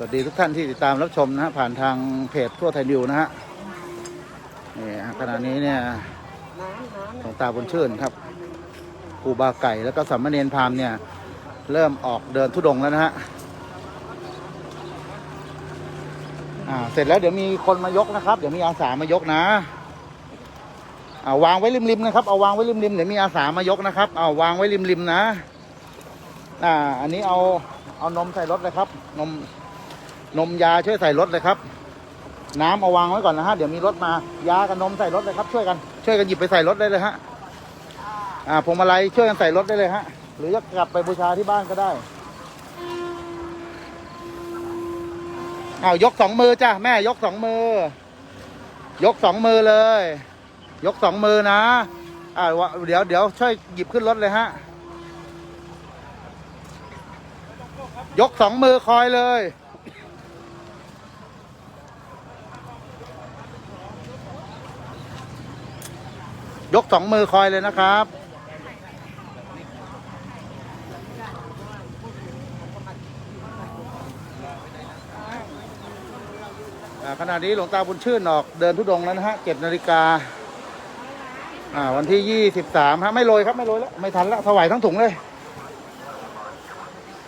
สวัสดีทุกท่านที่ติดตามรับชมนะฮะผ่านทางเพจทั่วไทยนิวนะฮะนี่ฮะขณะนี้เนี่ยหลวงตาบุญชื่นครับครูบาไก่แล้วก็สามเณรพามเนี่ย เริ่มออกเดินทุดงแล้วนะฮะอ่าเสร็จแล้วเดี๋ยวมีคนมายกนะครับ เดี๋ยวมีอาสามายกนะอ่าวางไว้ริมๆนะครับเอาวางไว้ริมๆเดี๋ยวมีอาสามายกนะครับเอาวางไว้ริมๆนะอ่าอันนี้เอาเอานมใส่รถเลยครับ นม นมยาช่วยใส่รถเลยครับ น้ำเอาวางไว้ก่อนนะฮะเดี๋ยวมีรถมายากับนมใส่รถเลยครับ ช่วยกันช่วยกันหยิบไปใส่รถได้เลยฮะอ่าพวงมาลัยช่วยกันใส่รถได้เลยฮะ หรือจะกลับไปบูชาที่บ้านก็ได้เอายกสองมือจ้ะแม่ยกสองมือ ยกสองมือเลย ยกสองมือนะอ่าเดี๋ยวเดี๋ยวช่วยหยิบขึ้นรถเลยฮะยกสองมือคอยเลย ยกสองมือคอยเลยนะครับขณะนี้หลวงตาบุญชื่นออกเดินทุดงแล้วนะฮะเก็บนาฬิกาอ่าวันที่ยี่สิบสามฮะไม่โรยครับไม่โรยแล้ว ไม่ทันแล้วถวายทั้งถุงเลย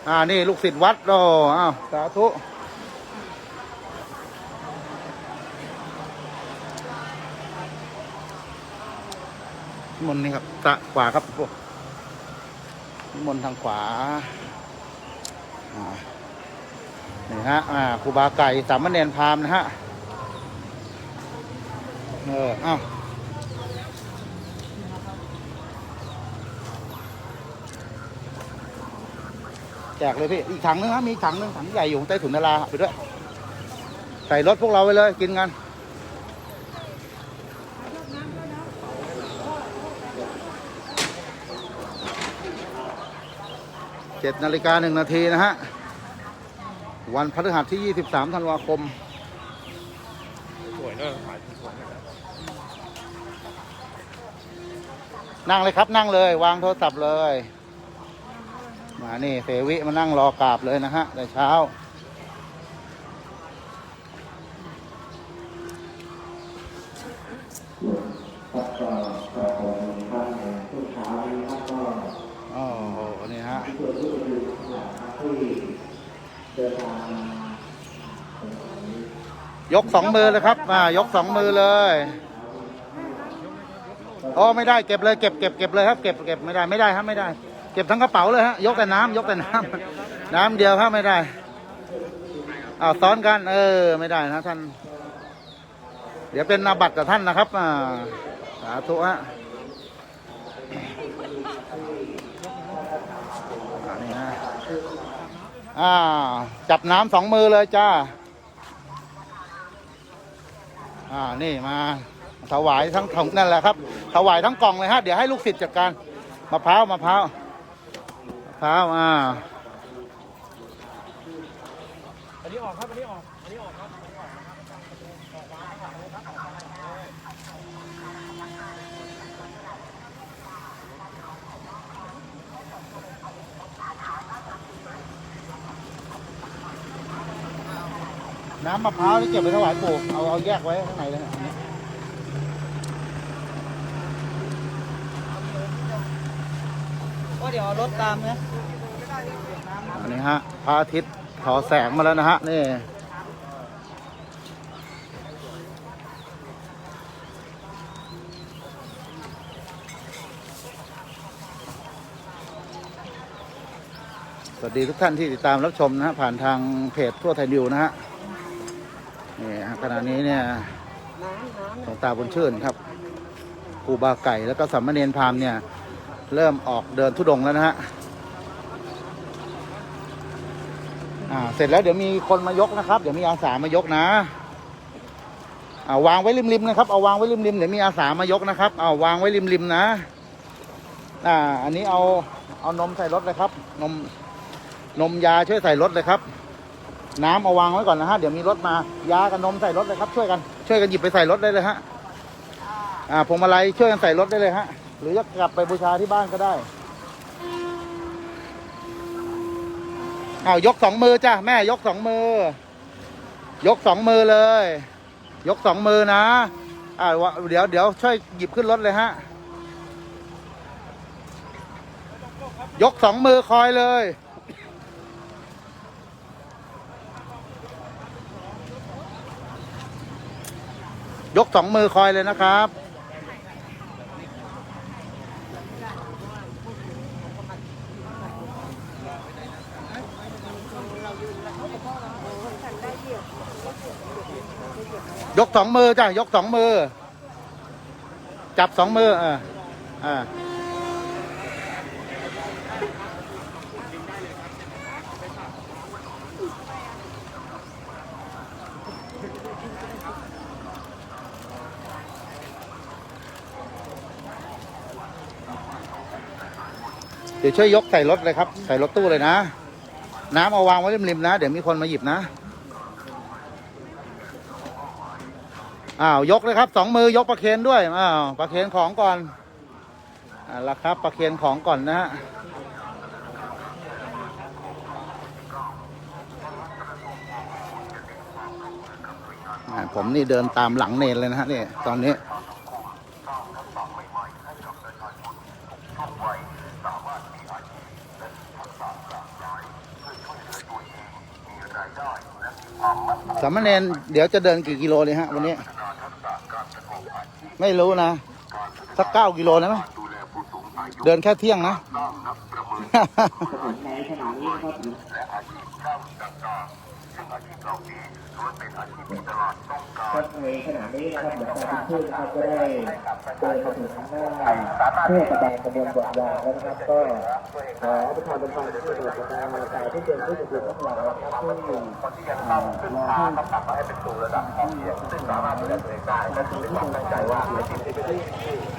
อ่านี่ลูกศิษย์วัดโอ้อ้าวสาธุ นิมนต์นี่ครับตะขวาครับพวกนิมนต์ทางขวาอ่านี่ฮะอ่าครูบาไก่สามเณรพามนะฮะเอออ้าวแจกเลยพี่ อีกถังนึงครับมีถังนึงถังใหญ่อยู่ใต้ถุนนาราไปด้วย ใส่รถพวกเราไปเลยกินกัน เจ็ดนาฬิกาหนึ่งนาทีนะฮะ วันพฤหัสที่ 23ธันวาคม สวยเนอะถ่ายสวยนั่งเลยครับนั่งเลย วางโทรศัพท์เลย มานี่เสวิมานั่งรอกราบเลยนะฮะแต่เช้า ครับก็ก็คงมีท่านในช่วงเช้านี้ครับก็ โอ้โห นี่ฮะ ส่วนที่จะดูข้างหลังครับที่เดินทางมา ยกสองมือเลยครับมายกสองมือเลยโอ้ไม่ได้เก็บเลยเก็บเก็บเก็บเลยครับเก็บเก็บไม่ได้ไม่ได้ครับไม่ได้ เก็บทั้งกระเป๋าเลยฮะยกแต่น้ำยกแต่น้ำน้ำเดียวครับไม่ได้อ้าวซ้อนกัน เออ ไม่ได้นะท่าน เดี๋ยวเป็นนาบัตรกับท่านนะครับอ่าสาธุฮะอ่านี่ฮะ อ่า จับน้ำสองมือเลยจ้า อ่า นี่มา ถวายทั้งถุงนั่นแหละครับ ถวายทั้งกล่องเลยฮะ เดี๋ยวให้ลูกศิษย์จัดการ มะพร้าว มะพร้าว มะพร้าว อ่าอันนี้ออกครับอันนี้ออก อันนี้ออกครับ น้ำมะพร้าวที่เก็บไปถวายปู่เอาเอาแยกไว้ข้างในเลยอันนี้ว่าเดี๋ยวเอารถตามนะอันนี้ฮะพระอาทิตย์ถอแสงมาแล้วนะฮะนี่สวัสดีทุกท่านที่ติดตามรับชมนะฮะผ่านทางเพจทั่วไทยนิวนะฮะนี่ฮะ ขณะนี้เนี่ยหลวงตาบุญชื่นครับครูบาไก่แล้วก็สามเณรพามเนี่ย เริ่มออกเดินทุดงแล้วนะฮะอ่าเสร็จแล้วเดี๋ยวมีคนมายกนะครับ เดี๋ยวมีอาสามายกนะอ่าวางไว้ริมๆนะครับ เอาวางไว้ริมๆเดี๋ยวมีอาสามายกนะครับ เอาวางไว้ริมๆนะอ่าอันนี้เอาเอานมใส่รถเลยครับ นมนมยาช่วยใส่รถเลยครับ น้ำเอาวางไว้ก่อนนะฮะ เดี๋ยวมีรถมายากับนมใส่รถเลยครับ ช่วยกันช่วยกันหยิบไปใส่รถได้เลยฮะอ่าพวงมาลัยช่วยกันใส่รถได้เลยฮะ หรือจะกลับไปบูชาที่บ้านก็ได้เอายกสองมือจ้ะแม่ยกสองมือ ยกสองมือเลย ยกสองมือนะอ่าเดี๋ยวเดี๋ยวช่วยหยิบขึ้นรถเลยฮะยกสองมือคอยเลย ยกสองมือคอยเลยนะครับ ยกสองมือจ้ะ ยกสองมือ จับสองมือ อ่าอ่า เดี๋ยวช่วยยกใส่รถเลยครับ ใส่รถตู้เลยนะ น้ำเอาวางไว้ริมๆนะ เดี๋ยวมีคนมาหยิบนะ อ้าวยกเลยครับสองมือยกประเคนด้วย อ้าวประเคนของก่อนอ่าละครับประเคนของก่อนนะฮะผมนี่เดินตามหลังเนนเลยนะฮะนี่ตอนนี้ สามเณรเดี๋ยวจะเดินกี่กิโลเลยฮะ วันนี้ ไม่รู้นะ สักเก้ากิโลนะไหมเดินแค่เที่ยงนะ ครับก็ในขณะนี้นะครับหลวงตาพิชิตนะครับก็ได้เดินมาถึงทางหน้าเพื่อแสดงกระบวนบทวางแล้วนะครับ ก็ขอประทานเป็นความช่วยเหลือจากทางสายที่เป็นผู้ปกครองทั้งหลายนะครับที่อ่ารอให้กลับมาให้เป็นสู่ระดับพอเพียงซึ่งสามารถดูแลตัวเองได้และถือเป็นความตั้งใจว่าในสิ่งที่เป็นที่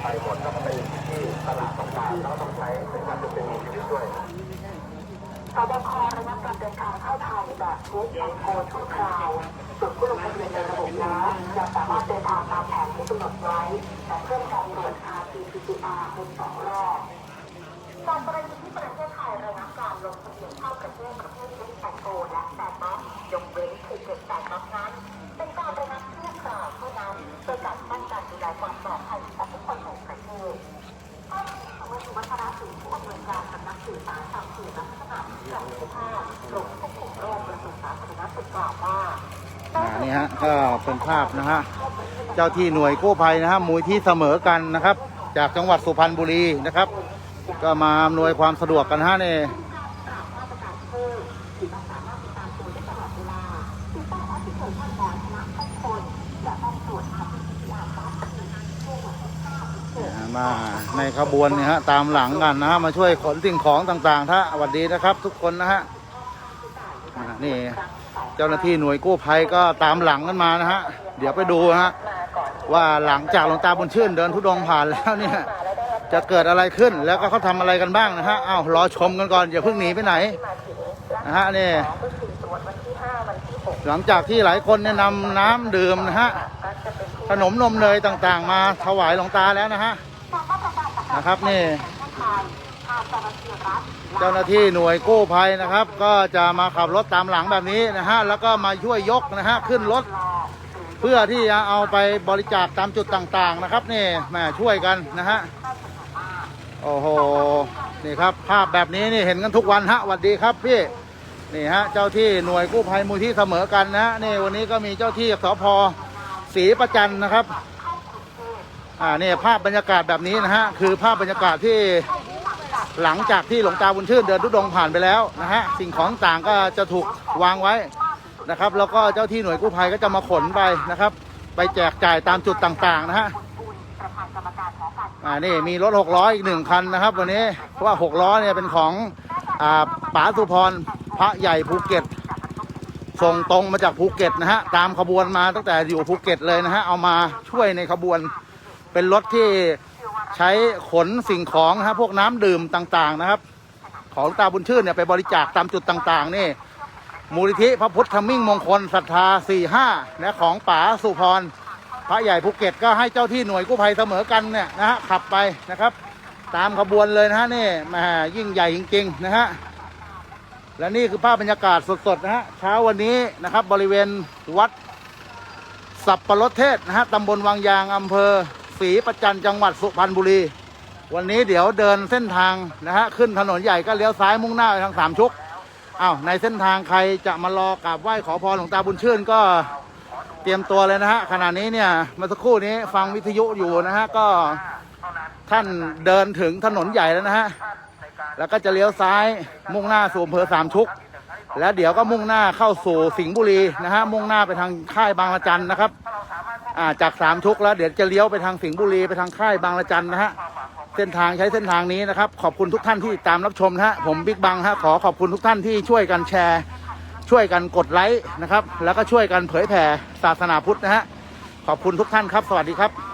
ไปหมดก็เป็นที่ตลาดต่างๆแล้วต้องใช้ในการดำเนินชีวิตด้วย สบคระงับการเดินทางเข้าไทยแบบทุกแอนโกชั่วคราวส่วนผู้ลงทะเบียนในระบบแล้วจะสามารถเดินทางตามแผนที่กำหนดไว้ แต่เพิ่มการตรวจ RT-PCR เป็นสองรอบจากกรณีที่ประเทศไทยระงับการลงทะเบียนเข้าประเทศประเภทฟู้ดแอน ก็เป็นภาพนะฮะ เจ้าที่หน่วยกู้ภัยนะฮะมูลที่เสมอกันนะครับ จากจังหวัดสุพรรณบุรีนะครับ ก็มาอำนวยความสะดวกกันฮะนี่มาตรการเพิ่มที่ต้องสามารถติดตามตัวได้ตลอดเวลาติดตั้งแอปพลิเคชันหมอชนะทุกคนและต้องตรวจ RT-PCR ฟาสต์ช่วงวันที่ห้าถึงหกอ่ามาในขบวนเนี่ยฮะตามหลังกันนะฮะมาช่วยขนสิ่งของต่างๆท่าสวัสดีนะครับ ทุกคนนะฮะนี่ เจ้าหน้าที่หน่วยกู้ภัยก็ตามหลังกันมานะฮะ เดี๋ยวไปดูฮะว่าหลังจากหลวงตาบุญชื่นเดินทุดงผ่านแล้วเนี่ยจะเกิดอะไรขึ้นแล้วก็เขาทำอะไรกันบ้างนะฮะอ้าวรอชมกันก่อนอย่าเพิ่งหนีไปไหนนะฮะนี่หลังจากที่หลายคนเนี่ยนำน้ำดื่มนะฮะขนมนมเนยต่างๆ มาถวายหลวงตาแล้วนะฮะนะครับนี่ เจ้าหน้าที่หน่วยกู้ภัยนะครับ ก็จะมาขับรถตามหลังแบบนี้นะฮะแล้วก็มาช่วยยกนะฮะขึ้นรถ เพื่อที่จะเอาไปบริจาคตามจุดต่างๆนะครับนี่แหม่ช่วยกันนะฮะโอ้โหนี่ครับภาพแบบนี้นี่เห็นกันทุกวันฮะสวัสดีครับพี่นี่ฮะเจ้าที่หน่วยกู้ภัยมูลที่เสมอกันนะฮะนี่วันนี้ก็มีเจ้าที่สพศรีประจันนะครับอ่านี่ภาพบรรยากาศแบบนี้นะฮะคือภาพบรรยากาศที่ หลังจากที่หลวงตาบุญชื่นเดินทุดงผ่านไปแล้วนะฮะสิ่งของต่างก็จะถูกวางไว้นะครับ แล้วก็เจ้าที่หน่วยกู้ภัยก็จะมาขนไปนะครับ ไปแจกจ่ายตามจุดต่างๆนะฮะอ่านี่มีรถหกล้ออีกหนึ่งคันนะครับ วันนี้เพราะว่าหกล้อเนี่ยเป็นของอ่าป๋าสุพรพระใหญ่ภูเก็ตส่งตรงมาจากภูเก็ตนะฮะตามขบวนมาตั้งแต่อยู่ภูเก็ตเลยนะฮะเอามาช่วยในขบวนเป็นรถที่ ใช้ขนสิ่งของนะฮะพวกน้ำดื่มต่างๆนะครับ ของตาบุญชื่นเนี่ยไปบริจาคตามจุดต่างๆ นี่ มูลนิธิพระพุทธมิ่งมงคลศรัทธา45และของป๋าสุพรพระใหญ่ภูเก็ตก็ให้เจ้าที่หน่วยกู้ภัยเสมอกันเนี่ยนะฮะขับไปนะครับ ตามขบวนเลยนะฮะนี่แหมายิ่งใหญ่จริงๆนะฮะและนี่คือภาพบรรยากาศสดๆนะฮะเช้าวันนี้นะครับบริเวณวัดสับปะรดเทศนะฮะตำบลวังยางอำเภอ ศรีประจันจังหวัดสุพรรณบุรี วันนี้เดี๋ยวเดินเส้นทางนะฮะขึ้นถนนใหญ่ก็เลี้ยวซ้ายมุ่งหน้าไปทางสามชุกอ้าวในเส้นทางใครจะมารอกราบไหว้ขอพรหลวงตาบุญชื่นก็เตรียมตัวเลยนะฮะขณะนี้เนี่ยเมื่อสักครู่นี้ฟังวิทยุอยู่นะฮะก็ท่านเดินถึงถนนใหญ่แล้วนะฮะแล้วก็จะเลี้ยวซ้ายมุ่งหน้าสู่อำเภอสามชุก แล้วเดี๋ยวก็มุ่งหน้าเข้าสู่สิงห์บุรีนะฮะมุ่งหน้าไปทางค่ายบางละจันนะครับอ่าจากสามชุกแล้วเดี๋ยวจะเลี้ยวไปทางสิงห์บุรีไปทางค่ายบางละจันนะฮะเส้นทางใช้เส้นทางนี้นะครับ ขอบคุณทุกท่านที่ติดตามรับชมนะฮะผมบิ๊กบังฮะขอขอบคุณทุกท่านที่ช่วยกันแชร์ ช่วยกันกดไลค์นะครับ แล้วก็ช่วยกันเผยแผ่ศาสนาพุทธนะฮะขอบคุณทุกท่านครับ สวัสดีครับ